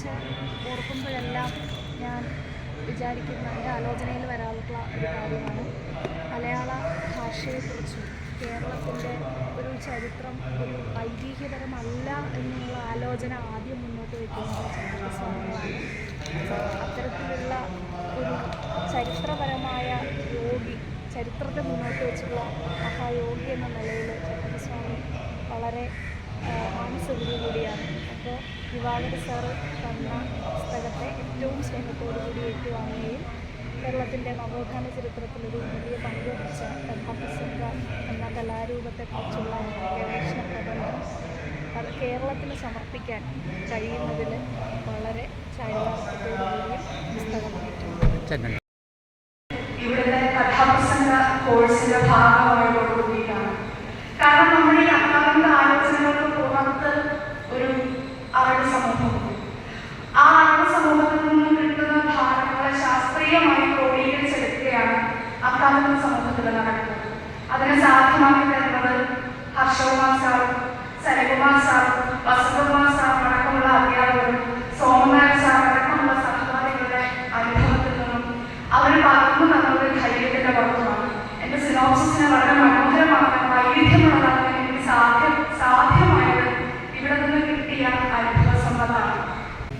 കുറിച്ച് ഓർക്കുമ്പോഴെല്ലാം ഞാൻ വിചാരിക്കുന്ന എന്റെ ആലോചനയിൽ വരാറുള്ള ഒരു കാര്യമാണ്. മലയാള ഭാഷയെക്കുറിച്ചും കേരളത്തിന്റെ ഒരു ചരിത്രം ഒരു ഐതിഹ്യപരമല്ല എന്നുള്ള ആലോചന ആദ്യം മുന്നോട്ട് വയ്ക്കുന്നത് ചന്ദ്രസ്വാമികളാണ് അത്തരത്തിലുള്ള ഒരു ചരിത്രപരമായ യോഗി ചരിത്രത്തെ മുന്നോട്ട് വെച്ചുള്ള മഹായോഗി എന്ന നിലയിൽ ചന്ദ്രസ്വാമി വളരെ ആ, കൂടിയാണ് അപ്പോൾ ദിവാകര സാറ് തന്ന പുസ്തകത്തെ ഏറ്റവും സ്നേഹത്തോടുകൂടി ഏറ്റുവാങ്ങുകയും കേരളത്തിന്റെ നവോത്ഥാന ചരിത്രത്തിലൊരു വലിയ പങ്ക് വഹിച്ച എന്ന കലാരൂപത്തെക്കുറിച്ചുള്ള ഗവേഷണ പ്രബന്ധം അത് കേരളത്തിന് സമർപ്പിക്കാൻ കഴിയുന്നതിൽ വളരെ ചാരിതാർത്ഥ്യത്തോടുകൂടിയും പുസ്തകം ഏറ്റവും ഇവിടുത്തെ കഥാപ്രസംഗ കോഴ്സിന്റെ ഭാഗമായതോടുകൂടിയിട്ടാണ് അതിനെ സാധ്യമാക്കി തരുന്നത് ഹർഷകുമാർ സാറും സരകുമാർ സാറും വസന്തകുമാർ സാറും അടക്കമുള്ള അധ്യാപകരും സോമനാഥ് സാർ അടക്കമുള്ള സഹപാഠികളുടെ അനുഭവത്തിൽ നിന്നും അവർ പകർന്നു തന്നത് ധൈര്യത്തിന്റെ പുറത്തുമാണ് എന്റെ സിനോപ്സിനെ വളരെ മനോഹരമാക്കാൻ വൈവിധ്യമുള്ളതാക്കാൻ എനിക്ക് സാധ്യം സാധ്യമായത് ഇവിടെ നിന്ന് കിട്ടിയ അനുഭവ സമ്പത്താണ്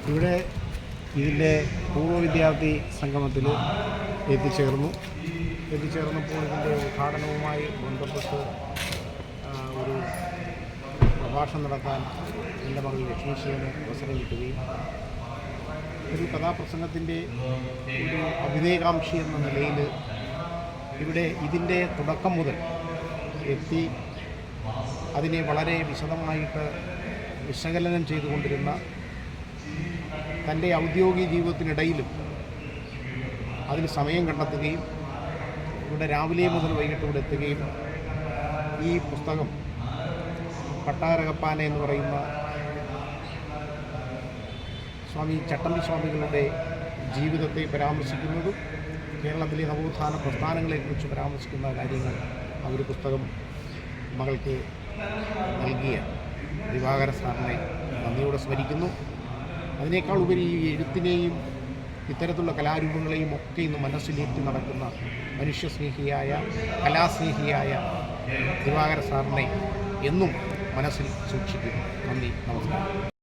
ഇവിടെ ഇതിന്റെ പൂർവ വിദ്യാർത്ഥി സംഗമത്തിൽ എത്തിച്ചേർന്നു. എത്തിച്ചേർന്നപ്പോൾ ഇതിന്റെ ഉദ്ഘാടനവുമായി ബന്ധപ്പെട്ട് ഒരു പ്രഭാഷണം നടത്താൻ എന്റെ മകൾ ലക്ഷ്മി ശിവന് അവസരം കിട്ടുകയും ഒരു കഥാപ്രസംഗത്തിന്റെ ഒരു അഭിനയകാംക്ഷി എന്ന നിലയിൽ ഇവിടെ ഇതിന്റെ തുടക്കം മുതൽ എത്തി അതിനെ വളരെ വിശദമായിട്ട് വിശകലനം ചെയ്തുകൊണ്ടിരുന്ന തന്റെ ഔദ്യോഗിക ജീവിതത്തിനിടയിലും അതിന് സമയം കണ്ടെത്തുകയും ഇവിടെ രാവിലെ മുതൽ വൈകിട്ട് ഇവിടെ എത്തുകയും ഈ പുസ്തകം പട്ടാരകപ്പാന എന്ന് പറയുന്ന സ്വാമി ചട്ടമ്പി സ്വാമികളുടെ ജീവിതത്തെ പരാമർശിക്കുന്നതും കേരളത്തിലെ നവോത്ഥാന പ്രസ്ഥാനങ്ങളെക്കുറിച്ച് പരാമർശിക്കുന്ന കാര്യങ്ങൾ ആ ഒരു പുസ്തകം മകൾക്ക് നൽകിയ ദിവാകര സാറിനെ നന്ദിയോടെ സ്മരിക്കുന്നു. അതിനേക്കാൾ ഉപരി ഈ എഴുത്തിനെയും ഇത്തരത്തിലുള്ള കലാരൂപങ്ങളെയും ഒക്കെ ഇന്ന് മനസ്സിലേറ്റി നടക്കുന്ന മനുഷ്യസ്നേഹിയായ കലാസ്നേഹിയായ ദിവാകര സാറിനെ എന്നും മനസ്സിൽ സൂക്ഷിക്കുന്നു. നന്ദി നമസ്കാരം.